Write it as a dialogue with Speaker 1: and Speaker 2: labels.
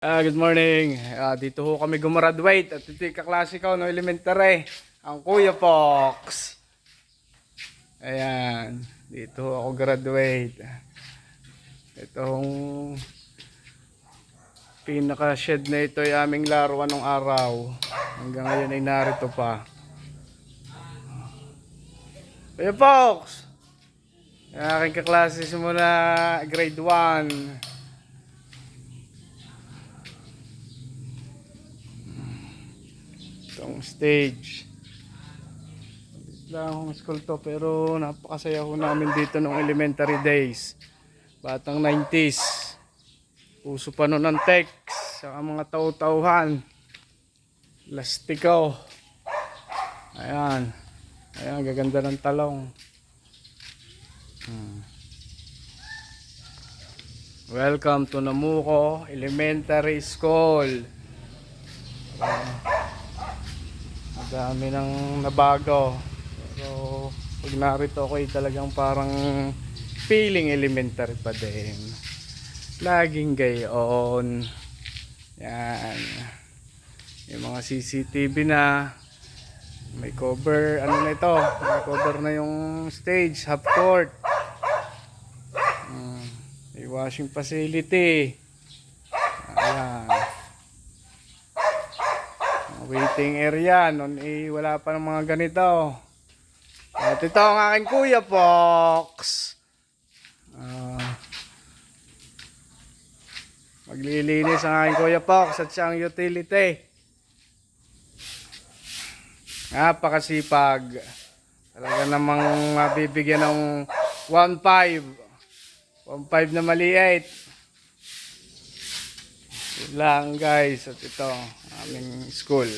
Speaker 1: Ah, good morning. Ah, dito ho kami gumraduate at ito yung kaklase ko no elementary. Ang Kuya Fox. Ayan. Dito ho ako graduate. Itong pinaka shed na ito ay aming laruan ng araw. Hanggang ngayon ay narito pa. Kuya Fox! Aking kaklase simula grade 1. Itong stage. Lang school to pero napakasaya ho namin dito nung elementary days. Batang 90s. Uso pa noon ang text. Saka mga tau-tauhan. Lastiko. Ayan. Ayan, gaganda ng talong. Hmm. Welcome to Namuko Elementary School. Madami nang nabago. Pero pag narito ako ay talagang parang feeling elementary pa din. Laging gayon. Yan. Yung mga CCTV na may cover, ano na ito? May cover na yung stage, half court. Mm, may washing facility. Ayan waiting area noon eh wala pa ng mga ganito. At ito ang aking kuya Fox Ah. maglilinis ang aking kuya Fox at siyang utility. Napakasipag. Talaga namang mabibigyan ng 1.5 1.5 na maliit lang guys at ito aming school